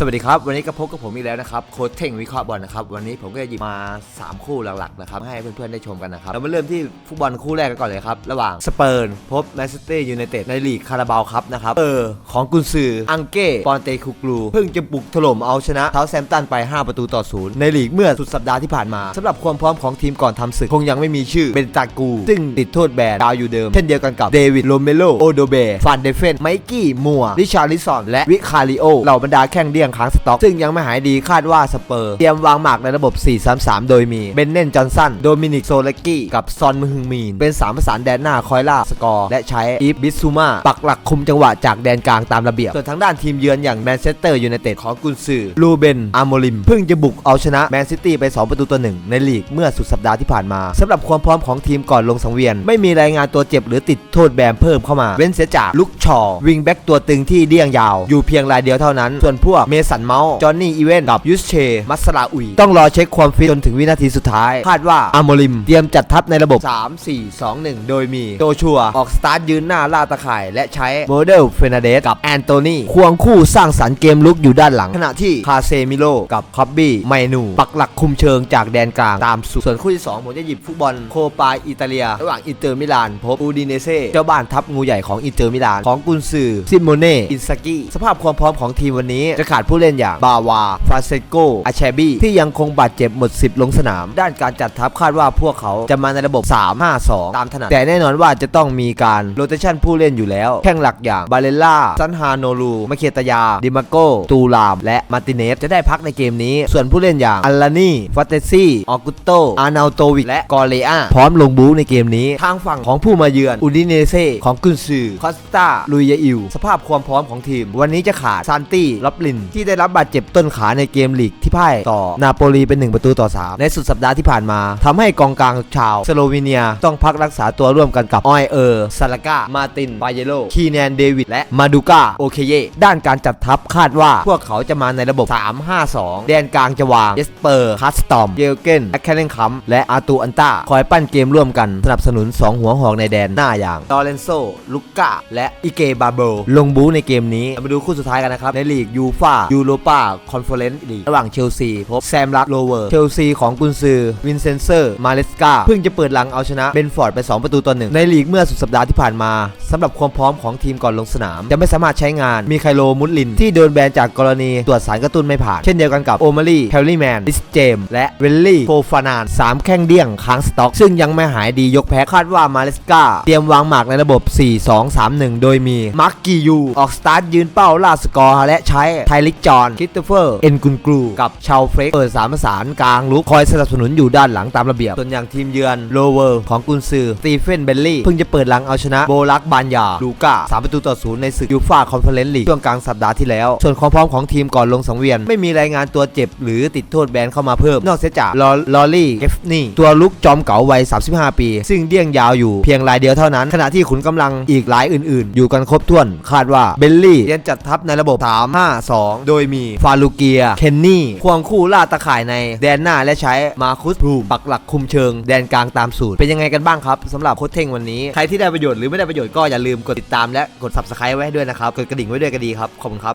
สวัสดีครับ วันนี้ก็พบกับผมอีกแล้วนะครับโค้ชเท่งวิเคราะห์บอลนะครับวันนี้ผมก็จะหยิบมา 3 คู่หลักๆนะครับให้เพื่อนๆได้ชมกันนะครับเรามาเริ่มที่ฟุตบอลคู่แรกกันก่อนเลยครับ ระหว่างสเปอร์พบแมนเชสเตอร์ยูไนเต็ดในลีกคาราบาวครับนะครับเออของกุนซืออังเก้ปอนเตคูกลู เพิ่งจะบุกถล่มเอาชนะเท้าแซมตันไป 5 ประตูต่อศูนย์ในลีกเมื่อสุดสัปดาห์ที่ผ่านมาสำหรับความพร้อมของทีมก่อนทำศึกคงยังไม่มีชื่อเป็นตากูซึ่งติดโทษแบนดาวอยู่เดิมเช่นเดียวกันกับเดวิดโรเมโลโอโดเบฟานเดเฟนไมกี้มัวริชาริสันและวิคาริโอเหล่าบรรดาแข้งเดียงค้างสต็อก ซึ่งยังไม่หายดีคาดว่าสเปอร์ เตรียมวางหมากในระบบ 4-3-3 โดยมีเบนเนนจอห์นสันโดมินิกโซเลกี้กับซอนมฮึงมีน เป็น 3 ประสานแดนหน้าคอยล่าสกอร์ และใช้อีฟบิสซูมาปักหลักคุมจังหวะจากแดนกลางตามระเบียบ ส่วนทางด้านทีมเยือนอย่างแมนเชสเตอร์ยูไนเต็ดของกุนซือลูเบนอาร์โมลิมเพิ่งจะบุกเอาชนะแมนซิตี้ไป 2 ประตูต่อหนึ่งในลีกเมื่อสุดสัปดาห์ที่ผ่านมาสำหรับความพร้อมของทีมก่อนลงสังเวียน ไม่มีรายงานตัวเจ็บหรือติดโทษแบนเพิ่มเข้ามาเว้นเสียจากลุกชอวิงแบ็กตัวตึงที่เดี้ยงยาว อยู่เพียงรายเดียวเท่านั้นส่วนพวกเมสันเมาส์จอห์นนี่อีเวนกับยูสเชมัสลาอุย ต้องรอเช็คความฟิตจนถึงวินาทีสุดท้าย คาดว่าอาโมลิม เตรียมจัดทัพในระบบ 3 4 2 1 โดยมีโตชัว ออกสตาร์ทยืนหน้าล่าตะข่าย และใช้โมเดลเฟรนาเดสกับแอนโตนีควงคู่สร้างสรรค์เกมลุกอยู่ด้านหลัง ขณะที่คาเซมิโลกับคอบบี้ไมนู ปักหลักคุมเชิงจากแดนกลางตามสุดส่วนคู่ที่ 2 ผมจะหยิบฟุตบอลโคปาอิตาเลีย ระหว่างอินเตอร์มิลานพบอูดิเนเซ่เจ้าบ้านทัพงูใหญ่ของอินเตอร์มิลานของกุนซือซิโมเน่อินซากิสภาพความพร้อมของทีมวันนี้จะขาดผู้เล่นอย่างบาวาฟาเซโกอาเชบี้ที่ยังคงบาดเจ็บหมด 10 ลงสนาม ด้านการจัดทัพคาดว่าพวกเขาจะมาในระบบ 3-5-2 ตามถนัด แต่แน่นอนว่าจะต้องมีการโรเตชันผู้เล่นอยู่แล้ว แข่งหลักอย่างบาเลล่าซันฮาโนลูมาเคตยา ดิมาโกตูราม และมาร์ติเนสจะได้พักในเกมนี้ ส่วนผู้เล่นอย่างอัลลานีฟาเตซี่ออกุโตอานาโตวิกและกอเลอาพร้อมลงบู๊ในเกมนี้ทางฝั่งของผู้มาเยือนอูดิเนเซ่ของกุนซือคอสตาลุยยาอิวสภาพความพร้อมของทีม วันนี้จะขาดซานตี้ล็อบลินทที่ได้รับบาดเจ็บต้นขาในเกมลีกที่พ่ายต่อนาโปลีเป็น 1 ประตูต่อ 3 ในสุดสัปดาห์ที่ผ่านมาทำให้กองกลางชาวสโลวีเนีย ต้องพักรักษาตัวร่วมกันกับออยเออร์ซาลากามาตินบาเยโลคีแนนเดวิดและมาดูกาโอเคเยด้านการจัดทัพคาดว่าพวกเขาจะมาในระบบ 3-5-2 แดนกลางจะวางเจสเปอร์คัสตอมเยลเกนแอคแคเลนคัมและอาตูอันตาคอยปั้นเกมร่วมกันสนับสนุน 2 หัวหอกในแดนหน้าอย่างลอเรนโซลุกาและอิเกบาโบลงบูในเกมนี้มาดูคู่สุดท้ายกันนะครับในลีกยูฟายูโรปาคอนเฟอเรนซ์ลีกระหว่างเชลซีพบแซมรักโลเวอร์ เชลซีของกุนซือ วินเซนเซอร์ มาเลสกาเพิ่งจะเปิดหลังเอาชนะเบนฟอร์ดไป 2 ประตูต่อหนึ่งในลีกเมื่อสุดสัปดาห์ที่ผ่านมาสำหรับความพร้อมของทีมก่อนลงสนาม จะไม่สามารถใช้งานมีไคโลมุดลิน ที่โดนแบนจากกรณีตรวจสารกระตุ้นไม่ผ่าน เช่นเดียวกันกับโอมารีแคลลี่แมนดิสเจมและเวลลี่โฟฟานานสามแข้งเดี้ยงค้างสต็อก ซึ่งยังไม่หายดียกแพ้คาดว่ามาเลสกาเตรียมวางหมากในระบบ 4-2-3-1 โดยมีมาร์กกิยูออกสตาร์ทยืนเป้าล่าสกอร์และใช้ไทลกจอนคริสโตเฟอร์ เอ็นกุนกรูกับชาวเฟรกเปิดสามประสานกลางลุกคอยสนับสนุนอยู่ด้านหลังตามระเบียบ ส่วนอย่างทีมเยือนโลเวอร์ของกุนซือสตีเฟนเบลลี่เพิ่งจะเปิดหลังเอาชนะโบลักบานยาลูก้าสามประตูต่อศูนย์ในศึกยูฟ่าคอนเฟอเรนซ์ลีกช่วงกลางสัปดาห์ที่แล้ว ส่วนความพร้อมของทีมก่อนลงสังเวียน ไม่มีรายงานตัวเจ็บ หรือติดโทษแบนเข้ามาเพิ่ม นอกเสียจากลอลอรี่เกฟนี่ตัวลุกจอมเก๋าวัย 35 ปี ซึ่งเดี้ยงยาวอยู่เพียงรายเดียวเท่านั้น ขณะที่ขุนกำลังอีกหลายอื่น ๆ อยู่กันครบถ้วน คาดว่าเบลลี่เตรียมจัดทัพในระบบ2 โดยมีฟาลูเกีย เคนนี่ ควงคู่ล่าตะข่ายในแดนหน้าและใช้มาคุสพรูมปักหลักคุมเชิง แดนกลางตามสูตร เป็นยังไงกันบ้างครับสำหรับโค้ชเท่งวันนี้ ใครที่ได้ประโยชน์หรือไม่ได้ประโยชน์ก็อย่าลืมกดติดตามและกด subscribe ไว้ให้ด้วยนะครับ กดกระดิ่งไว้ด้วยก็ดีครับ ขอบคุณครับ